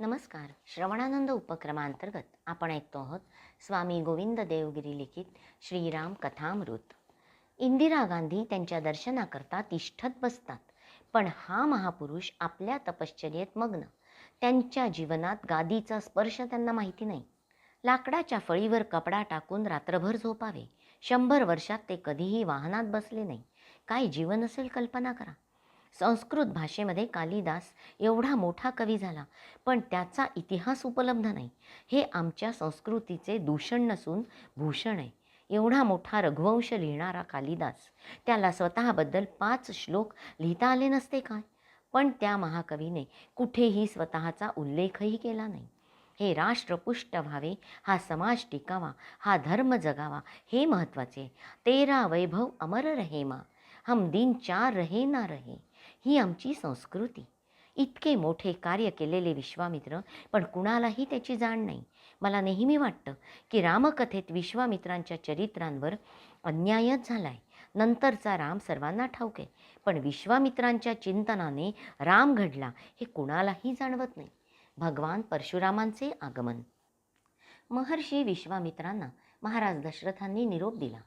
नमस्कार. श्रवणानंद उपक्रमांतर्गत आपण ऐकतो आहोत स्वामी गोविंद देवगिरी लिखित श्रीराम कथामृत. इंदिरा गांधी त्यांच्या दर्शनाकरता तिष्ठत बसतात पण हा महापुरुष आपल्या तपश्चर्येत मग्न. त्यांच्या जीवनात गादीचा स्पर्श त्यांना माहिती नाही. लाकडाच्या फळीवर कपडा टाकून रात्रभर झोपावे. शंभर वर्षात ते कधीही वाहनात बसले नाही. काय जीवन असेल कल्पना करा. संस्कृत भाषेमध्ये कालिदास एवढा मोठा कवी झाला पण त्याचा इतिहास उपलब्ध नाही. हे आमच्या संस्कृतीचे दूषण नसून भूषण आहे. एवढा मोठा रघुवंश लिहिणारा कालिदास त्याला स्वतःबद्दल पाच श्लोक लिहिता आले नसते काय? पण त्या महाकवीने कुठेही स्वतःचा उल्लेखही केला नाही. हे राष्ट्र पुष्ट व्हावे हा समाज टिकावा हा धर्म जगावा हे महत्त्वाचे. तेरा वैभव अमर रहे मा. हम दिन चार रहे ना रहे. ही आमची संस्कृती. इतके मोठे कार्य केलेले विश्वामित्र पण कुणालाही त्याची जाण नाही. मला नेहमी वाटतं की रामकथेत विश्वामित्रांच्या चरित्रांवर अन्यायच झाला आहे नंतरचा राम सर्वांना ठाऊक आहे पण विश्वामित्रांच्या चिंतनाने राम घडला हे कुणालाही जाणवत नाही. भगवान परशुरामांचे आगमन. महर्षी विश्वामित्रांना महाराज दशरथांनी निरोप दिला.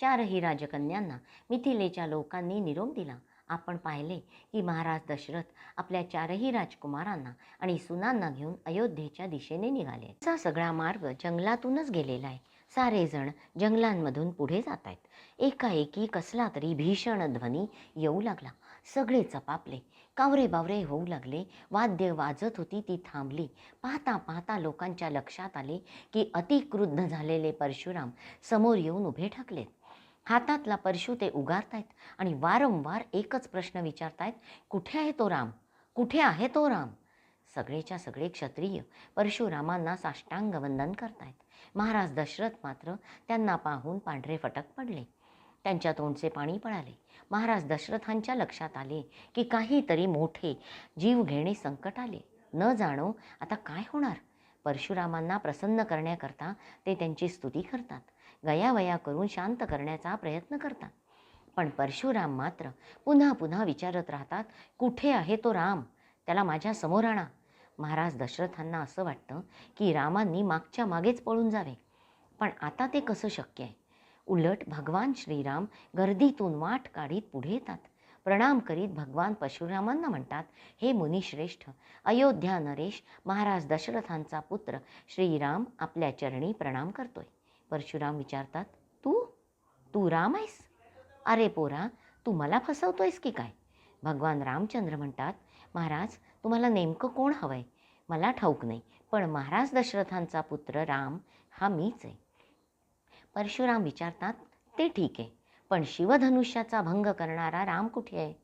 चारही राजकन्यांना मिथिलेच्या लोकांनी निरोप दिला. आपण पाहिले की महाराज दशरथ आपल्या चारही राजकुमारांना आणि सुनांना घेऊन अयोध्येच्या दिशेने निघाले. असा सगळा मार्ग जंगलातूनच गेलेला आहे. सारेजण जंगलांमधून पुढे जात आहेत. एकाएकी कसला तरी भीषण ध्वनी येऊ लागला. सगळे चपापले कावरे बावरे होऊ लागले. वाद्य वाजत होती ती थांबली. पाहता पाहता लोकांच्या लक्षात आले की अतिक्रुद्ध झालेले परशुराम समोर येऊन उभे ठाकलेत. हातातला परशु ते उगारतायत आणि वारंवार एकच प्रश्न विचारतायत कुठे आहे तो राम? कुठे आहे तो राम? सगळेच्या सगळे क्षत्रिय परशुरामांना साष्टांग वंदन करतायत. महाराज दशरथ मात्र त्यांना पाहून पांढरे फटक पडले. त्यांच्या तोंडचे पाणी पळाले. महाराज दशरथांच्या लक्षात आले की काहीतरी मोठे जीव घेणे संकट आले. न जाणो आता काय होणार? परशुरामांना प्रसन्न करण्याकरता ते त्यांची स्तुती करतात. गयावया करून शांत करण्याचा प्रयत्न करतात. पण परशुराम मात्र पुन्हा पुन्हा विचारत राहतात कुठे आहे तो राम? त्याला माझ्यासमोर आणा. महाराज दशरथांना असं वाटतं की रामांनी मागच्या मागेच पळून जावे. पण आता ते कसं शक्य आहे? उलट भगवान श्रीराम गर्दीतून वाट काढीत पुढे येतात. प्रणाम करीत भगवान परशुरामांना म्हणतात हे मुनिश्रेष्ठ अयोध्या नरेश महाराज दशरथांचा पुत्र श्रीराम आपल्या चरणी प्रणाम करतोय. परशुराम विचारतात तू? तू राम आहेस? अरे पोरा तू मला फसवतोयस की काय? भगवान रामचंद्र म्हणतात महाराज तुम्हाला नेमकं कोण हवं आहे मला ठाऊक नाही पण महाराज दशरथांचा पुत्र राम हा मीच आहे. परशुराम विचारतात ते ठीक आहे पण शिवधनुष्याचा भंग करणारा राम कुठे आहे?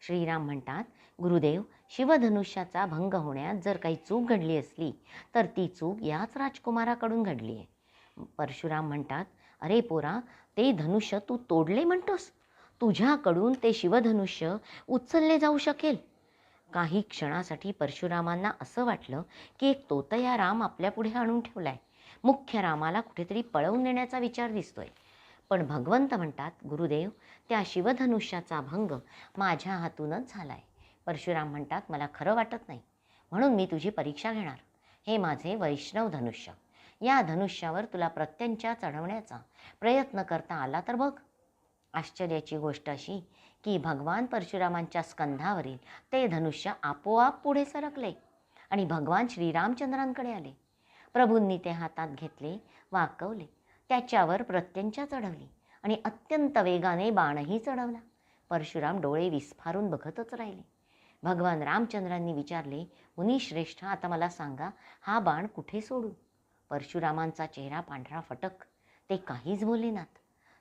श्रीराम म्हणतात गुरुदेव शिवधनुष्याचा भंग होण्यात जर काही चूक घडली असली तर ती चूक याच राजकुमाराकडून घडली आहे. परशुराम म्हणतात अरे पोरा ते धनुष्य तू तोडले म्हणतोस. तुझ्याकडून ते शिवधनुष्य उचलले जाऊ शकेल. काही क्षणासाठी परशुरामांना असं वाटलं की एक तोतया राम आपल्यापुढे आणून ठेवला आहे मुख्य रामाला कुठेतरी पळवून नेण्याचा विचार दिसतोय. पण भगवंत म्हणतात गुरुदेव त्या शिवधनुष्याचा भंग माझ्या हातूनच झाला आहे परशुराम म्हणतात मला खरं वाटत नाही. म्हणून मी तुझी परीक्षा घेणार. हे माझे वैष्णव धनुष्य. या धनुष्यावर तुला प्रत्यंचा चढवण्याचा प्रयत्न करता आला तर बघ. आश्चर्याची गोष्ट अशी की भगवान परशुरामांच्या स्कंधावरील ते धनुष्य आपोआप पुढे सरकले आणि भगवान श्रीरामचंद्रांकडे आले. प्रभूंनी ते हातात घेतले वाकवले त्याच्यावर प्रत्यंचा चढवली आणि अत्यंत वेगाने बाणही चढवला. परशुराम डोळे विस्फारून बघतच राहिले. भगवान रामचंद्रांनी विचारले मुनिश्रेष्ठ आता मला सांगा हा बाण कुठे सोडू? परशुरामांचा चेहरा पांढरा फटक. ते काहीच बोलेनात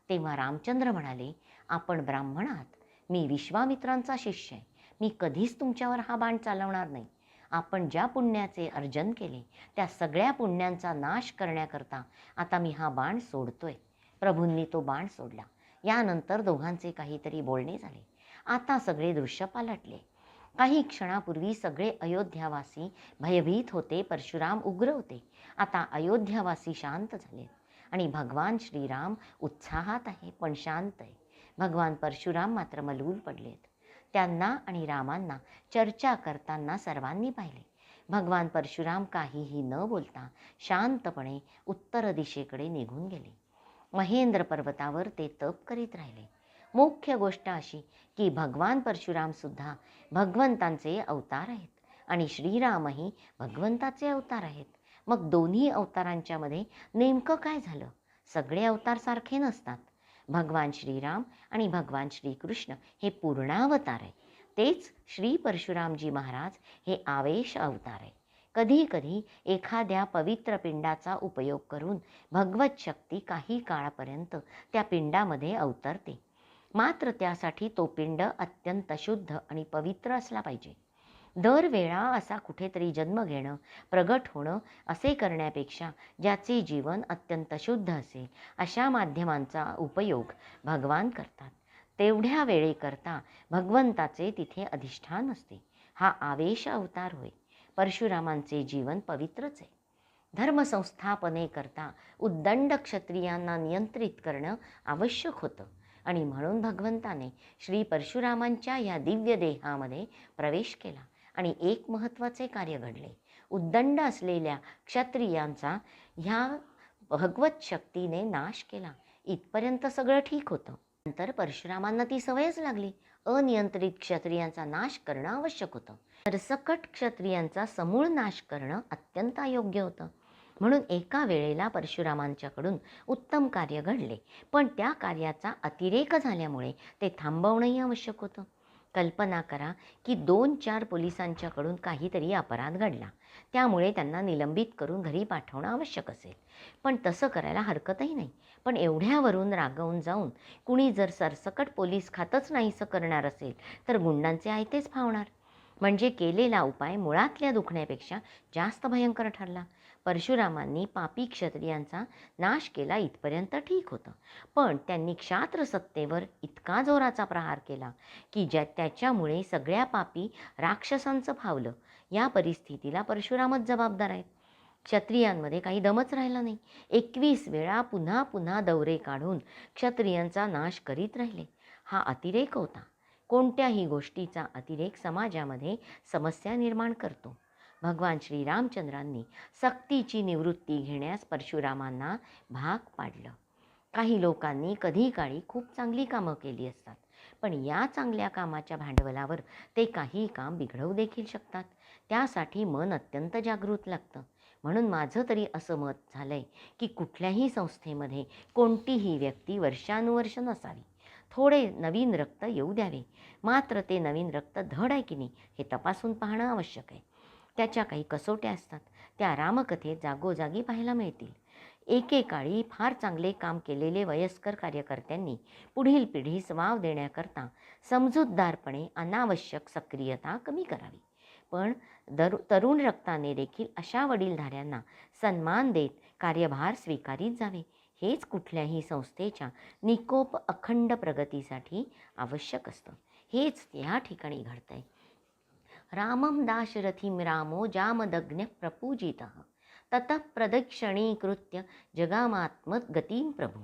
तेव्हा रामचंद्र म्हणाले आपण ब्राह्मण आहात मी विश्वामित्रांचा शिष्य आहे. मी कधीच तुमच्यावर हा बाण चालवणार नाही. आपण ज्या पुण्याचे अर्जन केले त्या सगळ्या पुण्यांचा नाश करण्याकरता आता मी हा बाण सोडतोय. प्रभूंनी तो बाण सोडला. यानंतर दोघांचे काहीतरी बोलणे झाले. आता सगळे दृश्य पालटले. काही क्षणापूर्वी सगळे अयोध्यावासी भयभीत होते परशुराम उग्र होते. आता अयोध्यावासी शांत झाले आणि भगवान श्रीराम उत्साहात आहे पण शांत आहे. भगवान परशुराम मात्र मलूल पडलेत. त्यांना आणि रामांना चर्चा करताना सर्वांनी पाहिले. भगवान परशुराम काहीही न बोलता शांतपणे उत्तर दिशेकडे निघून गेले. महेंद्र पर्वतावर ते तप करीत राहिले. मुख्य गोष्ट अशी की भगवान परशुराम सुद्धा भगवंतांचे अवतार आहेत आणि श्रीरामही भगवंताचे अवतार आहेत. मग दोन्ही अवतारांच्यामध्ये नेमकं काय झालं? सगळे अवतार सारखे नसतात. भगवान श्रीराम आणि भगवान श्रीकृष्ण हे पूर्णावतार आहे तेच श्री परशुरामजी महाराज हे आवेश अवतार आहे कधी कधी एखाद्या पवित्र पिंडाचा उपयोग करून भगवत शक्ती काही काळापर्यंत त्या पिंडामध्ये अवतरते. मात्र त्यासाठी तो पिंड अत्यंत शुद्ध आणि पवित्र असला पाहिजे. दरवेळा असा कुठेतरी जन्म घेणं प्रगट होणं असे करण्यापेक्षा ज्याचे जीवन अत्यंत शुद्ध असेल अशा माध्यमांचा उपयोग भगवान करतात. तेवढ्या वेळेकरता भगवंताचे तिथे अधिष्ठान असते. हा आवेश अवतार होय. परशुरामांचे जीवन पवित्रच आहे. धर्मसंस्थापनेकरता उद्दंड क्षत्रियांना नियंत्रित करणं आवश्यक होतं. आणि म्हणून भगवंताने श्री परशुरामांच्या या दिव्य देहामध्ये प्रवेश केला आणि एक महत्त्वाचे कार्य घडले. उद्दंड असलेल्या क्षत्रियांचा ह्या भगवत शक्तीने नाश केला. इथपर्यंत सगळं ठीक होतं. नंतर परशुरामांना ती सवयच लागली. अनियंत्रित क्षत्रियांचा नाश करणं आवश्यक होतं. तर सकट क्षत्रियांचा समूळ नाश करणं अत्यंत अयोग्य होतं. म्हणून एका वेळेला परशुरामांच्याकडून उत्तम कार्य घडले. पण त्या कार्याचा अतिरेक झाल्यामुळे ते थांबवणंही आवश्यक होतं. कल्पना करा की दोन चार पोलिसांच्याकडून काहीतरी अपराध घडला. त्यामुळे त्यांना निलंबित करून घरी पाठवणं आवश्यक असेल. पण तसं करायला हरकतही नाही. पण एवढ्यावरून रागवून जाऊन कुणी जर सरसकट पोलीस खातच नाहीसं करणार असेल तर गुंडांचे आयतेच फावणार. म्हणजे केलेला उपाय मुळातल्या दुखण्यापेक्षा जास्त भयंकर ठरला. परशुरामांनी पापी क्षत्रियांचा नाश केला इथपर्यंत ठीक होतं. पण त्यांनी क्षात्र सत्तेवर इतका जोराचा प्रहार केला की ज्या त्याच्यामुळे सगळ्या पापी राक्षसांचं फावलं या परिस्थितीला परशुरामच जबाबदार आहेत. क्षत्रियांमध्ये काही दमच राहिला नाही. एकवीस वेळा पुन्हा पुन्हा दौरे काढून क्षत्रियांचा नाश करीत राहिले. हा अतिरेक होता. कोणत्याही गोष्टीचा अतिरेक समाजामध्ये समस्या निर्माण करतो. भगवान श्रीरामचंद्रांनी सक्तीची निवृत्ती घेण्यास परशुरामांना भाग पाडलं. काही लोकांनी कधी काळी खूप चांगली कामं केली असतात पण या चांगल्या कामाच्या भांडवलावर ते काही काम बिघडवू देखील शकतात. त्यासाठी मन अत्यंत जागृत लागतं. म्हणून माझं तरी असं मत झालं आहे की कुठल्याही संस्थेमध्ये कोणतीही व्यक्ती वर्षानुवर्ष नसावी. थोडे नवीन रक्त येऊ द्यावे. मात्र ते नवीन रक्त धड आहे की नाही हे तपासून पाहणं आवश्यक आहे. त्याच्या काही कसोट्या असतात. त्या रामकथेत जागोजागी पाहायला मिळतील. एकेकाळी फार चांगले काम केलेले वयस्कर कार्यकर्त्यांनी पुढील पिढीस वाव देण्याकरता समजूतदारपणे अनावश्यक सक्रियता कमी करावी. पण दरु तरुण रक्ताने देखील अशा वडीलधाऱ्यांना सन्मान देत कार्यभार स्वीकारीत जावे. हेच कुठल्याही संस्थेच्या निकोप अखंड प्रगतीसाठी आवश्यक असतं. हेच या ठिकाणी घडतंय. रामम दाशरथीम रामो जामदग्न्य प्रपूजित। ततः प्रदक्षिणीकृत्य जगामात्मगतीं प्रभू।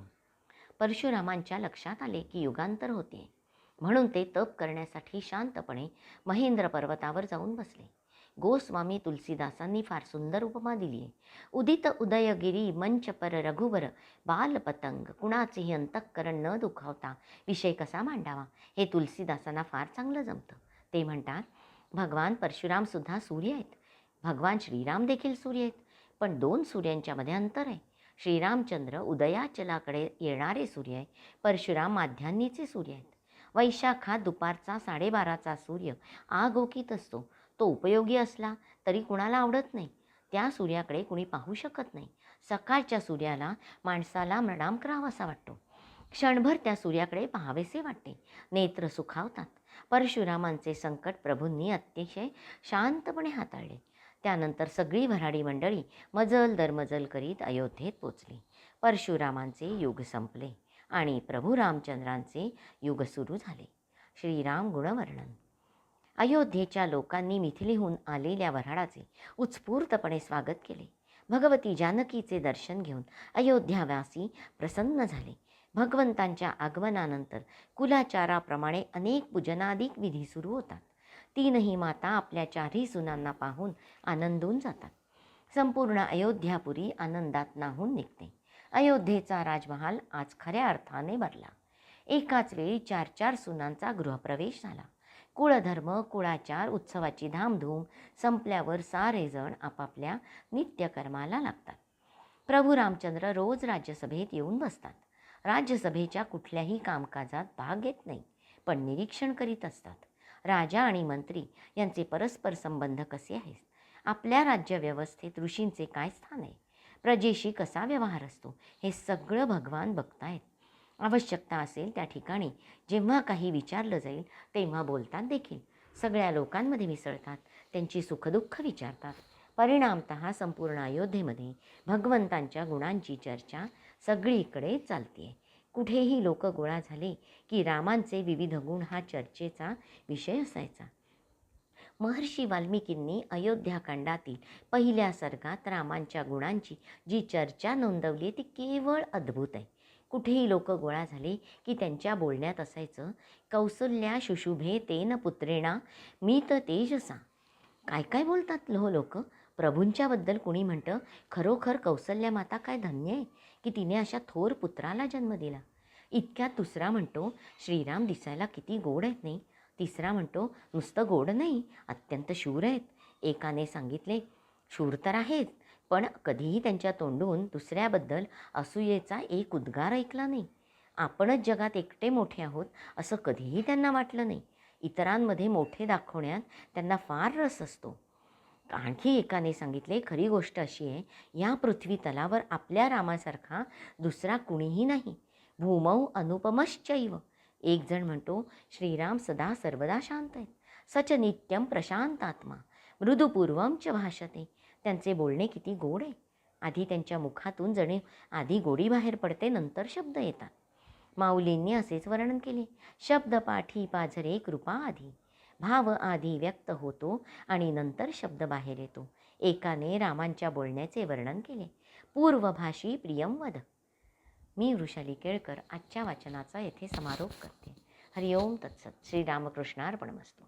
परशुरामांच्या लक्षात आले की युगांतर होते. म्हणून ते तप करण्यासाठी शांतपणे महेंद्र पर्वतावर जाऊन बसले. गोस्वामी तुलसीदासांनी फार सुंदर उपमा दिली आहे उदित उदयगिरी मंच पर रघुवर बालपतंग कुणाचेही अंतःकरण न दुखावता विषय कसा मांडावा हे तुलसीदासांना फार चांगलं जमतं ते म्हणतात भगवान परशुरामसुद्धा सूर्य आहेत भगवान श्रीराम देखील सूर्य आहेत पण दोन सूर्यांच्यामध्ये अंतर आहे श्रीरामचंद्र उदयाचलाकडे येणारे सूर्य आहे परशुराम माध्यान्नीचे सूर्य आहेत वैशाखात दुपारचा साडेबाराचा सूर्य आगोकीत असतो तो उपयोगी असला तरी कुणाला आवडत नाही. त्या सूर्याकडे कुणी पाहू शकत नाही. सकाळच्या सूर्याला माणसाला प्रणाम करावासा वाटतो. क्षणभर त्या सूर्याकडे पाहावेसे वाटते. नेत्र सुखावतात. परशुरामांचे संकट प्रभूंनी अतिशय शांतपणे हाताळले. त्यानंतर सगळी भराडी मंडळी मजल दरमजल करीत अयोध्येत पोचली. परशुरामांचे युग संपले आणि प्रभू रामचंद्रांचे युग सुरू झाले. श्रीराम गुणवर्णन. अयोध्येच्या लोकांनी मिथिलीहून आलेल्या वऱ्हाडाचे उत्स्फूर्तपणे स्वागत केले. भगवती जानकीचे दर्शन घेऊन अयोध्यावासी प्रसन्न झाले. भगवंतांच्या आगमनानंतर कुलाचाराप्रमाणे अनेक पूजनादिक विधी सुरू होतात. तीनही माता आपल्या चारही सुनांना पाहून आनंदून जातात. संपूर्ण अयोध्यापुरी आनंदात नाहून निघते. अयोध्येचा राजमहाल आज खऱ्या अर्थाने भरला. एकाच वेळी चार चार सुनांचा गृहप्रवेश झाला. कुळधर्म कुळाचार उत्सवाची धामधूम संपल्यावर सारेजण आपापल्या नित्यकर्माला लागतात. प्रभू रामचंद्र रोज राज्यसभेत येऊन बसतात. राज्यसभेच्या कुठल्याही कामकाजात भाग घेत नाही पण निरीक्षण करीत असतात. राजा आणि मंत्री यांचे परस्पर संबंध कसे आहेत? आपल्या राज्यव्यवस्थेत ऋषींचे काय स्थान आहे? प्रजेशी कसा व्यवहार असतो? हे सगळं भगवान बघतायत. आवश्यकता असेल त्या ठिकाणी. जेव्हा काही विचारलं जाईल तेव्हा बोलतात देखील. सगळ्या लोकांमध्ये मिसळतात. त्यांची सुखदुःख विचारतात. परिणामत संपूर्ण अयोध्येमध्ये भगवंतांच्या गुणांची चर्चा सगळीकडे चालते कुठेही लोक गोळा झाले की रामांचे विविध गुण हा चर्चेचा विषय असायचा. महर्षी वाल्मिकींनी अयोध्याकांडातील पहिल्या सर्गात रामांच्या गुणांची जी चर्चा नोंदवली ती केवळ अद्भुत आहे. कुठेही लोक गोळा झाले की त्यांच्या बोलण्यात असायचं कौसल्या शुशुभे तेन पुत्रेणा मी तर तेजसा. काय काय बोलतात लो लोक? प्रभूंच्याबद्दल कुणी म्हणतं खरोखर कौसल्या माता काय धन्य आहे की तिने अशा थोर पुत्राला जन्म दिला? इतक्यात दुसरा म्हणतो श्रीराम दिसायला किती गोड आहेत नाही तिसरा म्हणतो नुसतं गोड नाही अत्यंत शूर आहेत. एकाने सांगितले शूर तर आहेत पण कधीही त्यांच्या तोंडून दुसऱ्याबद्दल असूयेचा एक उद्गार ऐकला नाही. आपणच जगात एकटे मोठे आहोत असं कधीही त्यांना वाटलं नाही. इतरांमध्ये मोठे दाखवण्यात त्यांना फार रस असतो. आणखी एकाने सांगितले खरी गोष्ट अशी आहे या पृथ्वी तलावर आपल्या रामासारखा दुसरा कुणीही नाही. भूमौ अनुपमश्चैव. एक जण म्हणतो श्रीराम सदा सर्वदा शांत आहेत. सच नित्यम प्रशांतात्मा. मृदुपूर्वम च भाषते. त्यांचे बोलणे किती गोड आहे. आधी त्यांच्या मुखातून जणे आधी गोडी बाहेर पडते नंतर शब्द येतात. माऊलींनी असेच वर्णन केले. शब्द पाठी पाझरे कृपा आधी. भाव आधी व्यक्त होतो आणि नंतर शब्द बाहेर येतो. एकाने रामांच्या बोलण्याचे वर्णन केले. पूर्वभाषी प्रियम वद. मी वृषाली केळकर आजच्या वाचनाचा येथे समारोप करते. हरिओम तत्सत. श्रीरामकृष्णार्पणमस्तू.